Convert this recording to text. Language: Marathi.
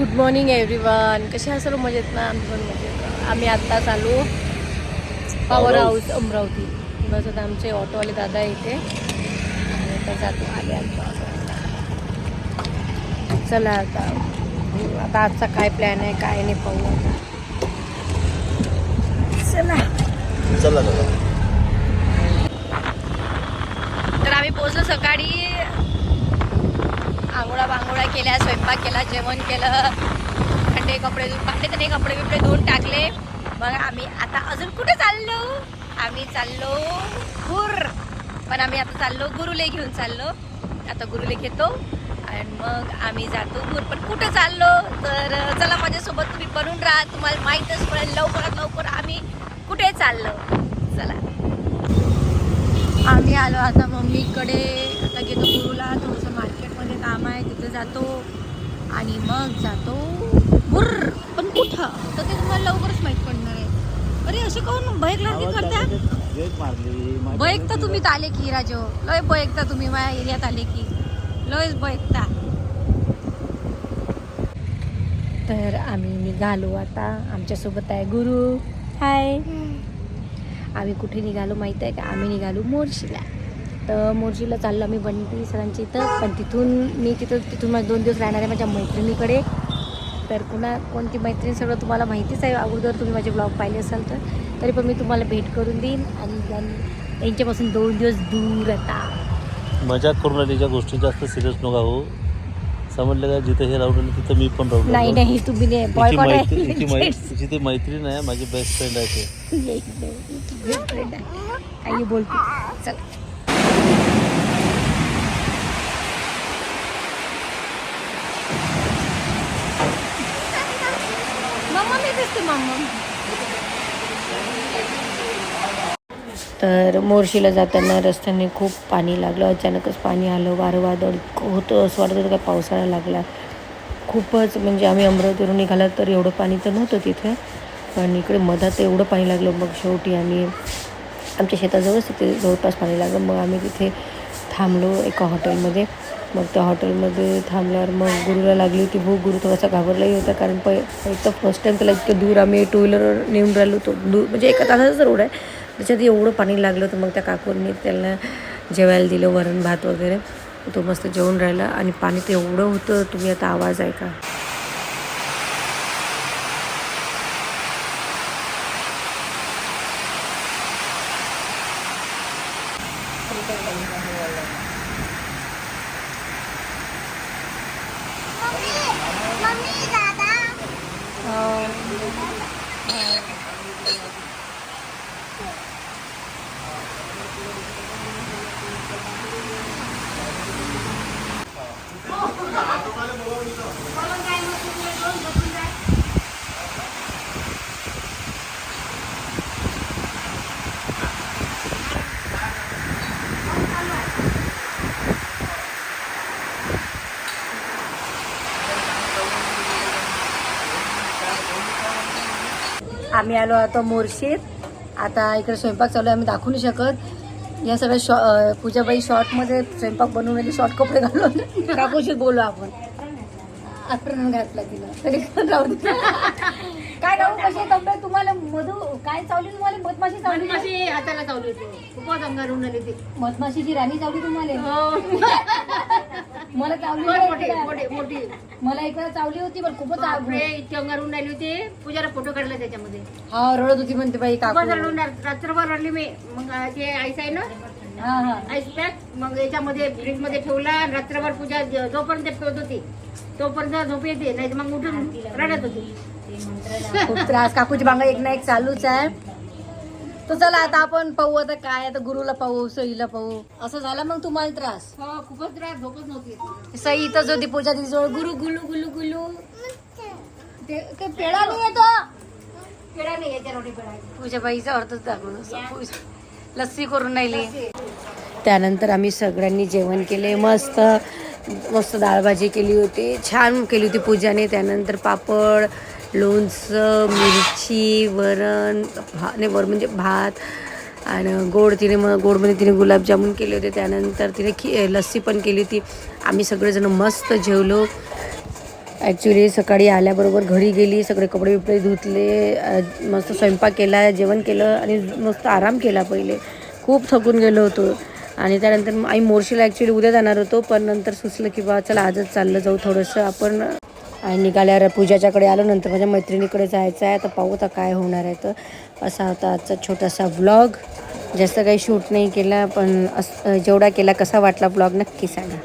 गुड मॉर्निंग एव्हरीवन कसे सर्व मजेत ना? आम्ही पण मजेत. आम्ही आत्ता चालू पॉवर हाऊस अमरावती. बस आता आमचे ऑटोवाले दादा इथे. आणि आता जातो आले आमच्या चला आता. आता आजचा काय प्लॅन आहे काय नाही पाहू आता. चला. चला चला. तर आम्ही पोहोचलो सकाळी आंघोळा केल्या स्वयंपाक केला जेवण केलं थंडे कपडे पाहिले भांडे तरी कपडे बिपडे धुवून टाकले. मग आम्ही आता अजून कुठे चाललो? आम्ही चाललो गुर. पण आम्ही आता चाललो गुरुले घेऊन चाललो. आता गुरुले घेतो आणि मग आम्ही जातो गुर. पण कुठं चाललो? तर चला माझ्यासोबत तुम्ही बनून राहा. तुम्हाला माहीतच पडेल लवकरात लवकर आम्ही कुठे चाललो? चला. आम्ही आलो आता मम्मीकडे. आता घेतो गुरुला. थोडंसं आहे तिथे जातो. आणि मग जातो बुर्र पण कुठं? तर ते तुम्हाला लवकरच माहीत पडणार आहे. अरे असे करत्या? ब्रेक मारली. बाईक तर तुम्ही आले की राजो. लय बाईकता तुम्ही माझ्या एरियात आले की. लयच बाईकता तर आम्ही निघालो आता. आमच्यासोबत आहे गुरु. हाय. आम्ही कुठे निघालो माहीत आहे का? आम्ही निघालो मोर्शीला. तर मोर्शीला चाललो आम्ही बंटी सरांच्या इथं. पण तिथून मी तिथं तिथून माझे दोन दिवस राहणार आहे माझ्या मैत्रिणीकडे. तर पुन्हा कोणती मैत्रीण सगळं तुम्हाला माहितीच आहे. अगोदर तुम्ही माझे ब्लॉग पाहिले असाल तर. तरी पण मी तुम्हाला भेट करून देईन आणि त्यां- त्यांच्यापासून दोन दिवस दूर आता. मजाक करून ज्या गोष्टी जास्त सिरियस नका हो समजलं का? जिथे हे राहून तिथं मी पण राहून नाही. नाही तुम्ही ती मैत्रीण आहे माझी बेस्ट फ्रेंड आहे ते. फ्रेंड आहे. काही बोलते. चला. मम्मा मी दिसते मम्मा तर मोर्शीला जाताना रस्त्याने खूप पाणी लागलं. अचानकच पाणी आलं वारं वादळ होतं असं वाटत होतं का पावसाळा लागला. खूपच म्हणजे आम्ही अमरावतीवरून निघाला तर एवढं पाणी तर नव्हतं तिथे. पण इकडे मधात एवढं पाणी लागलं. मग शेवटी आम्ही आमच्या शेताजवळच तिथे जवळपास पाणी लागलं. मग आम्ही तिथे थांबलो एका हॉटेलमध्ये. मग त्या हॉटेलमध्ये थांबल्यावर मग गुरुला लागली होती भूक. गुरु थोडासा घाबरलाही होता कारण पै तर फर्स्ट टाईम त्याला इतकं दूर आम्ही टू व्हीलरवर नेऊन राहिलो होतो. दूर म्हणजे एका तासाचाच रोड आहे. त्याच्यात एवढं पाणी लागलं होतं मग त्या काकूंनी त्याला जेवायला दिलं वरण भात वगैरे. तो मस्त जेवून राहिला आणि पाणी तर एवढं होतं. तुम्ही आता आवाज ऐका. आम्ही आलो आता मोर्शीत. आता इकडे स्वयंपाक चालू आहे आम्ही दाखवू नाही शकत. या सगळ्या शॉ पूजाबाई शॉर्टमध्ये स्वयंपाक बनवून शॉर्ट कपडे घालून. काकूशी बोलू आपण. आपण घातला तिला. तरी पण राहू काय राहू कशी तब्येत? तुम्हाला मधू काय चावली तुम्हाला? मधमाशी चावली? मधमाशी हाताला चावली होती. खूपच अंगारून आली होती. मधमाशीची राणी चावली तुम्हाला? हो. मला चावली मोठी इकडं. मोठी मोठी मला इकडे चावली होती पण खूपच आग बापरे इतकी अंगारून आली होती. पूजाला फोटो काढला त्याच्यामध्ये. हा रडत होती म्हणते बाई खूपच रडून रात्रभर रडली मी. मग ते आईस आहे ना हा हा. आईस पॅक मग याच्यामध्ये फ्रीजमध्ये ठेवला आणि रात्रभर पूजा ज- जोपर्यंत ठेवत होती तोपर्यंत झोप येते. नाही मग उठून रडत होती. खूप त्रास. काकूची बांगा एक ना एक चालूच आहे. तो चला आता आपण पाहू आता काय आता गुरुला पाहू सईला पाहू. असं झालं मग तुम्हाला त्रास. हो खूपच त्रास झोपच नव्हती सई इथंच होती पूजा जवळ गुरु गुलू गुलू गुलू. ते ते पेढा नाही येतो. पेढा नाही याच्या रोटी पेढा. पूजाबाईचा अर्थच दाखवून लस्सी करून राहिली. त्यानंतर आम्ही सगळ्यांनी जेवण केले मस्त. मस्त डाळ भाजी केली होती. छान केली होती पूजाने. त्यानंतर पापड लोणचं मिरची वरण भा नाही वर म्हणजे भात आणि गोड तिने मग गोडमध्ये म्हणजे तिने गुलाबजामुन केले होते. त्यानंतर तिने खी लस्सी पण केली होती. आम्ही सगळेजण मस्त जेवलो. ॲक्च्युली सकाळी आल्याबरोबर घरी गेली. सगळे कपडे बिपडे धुतले. मस्त स्वयंपाक केला जेवण केलं आणि मस्त आराम केला पहिले. खूप थकून गेलो होतो. आणि त्यानंतर मग आई मोर्शीला ॲक्च्युली उद्या जाणार होतो पण नंतर सुचलं की बा चला आजच चाललं जाऊ थोडंसं. आपण आणि निघाल्यावर पूजाच्याकडे आलो नंतर माझ्या मैत्रिणीकडे जायचं आहे. आता पाहू आता काय होणार आहे तर. असा होता आजचा छोटासा व्लॉग जास्त काही शूट नाही केला पण अस जेवढा केला कसा वाटला ब्लॉग नक्की सांगा.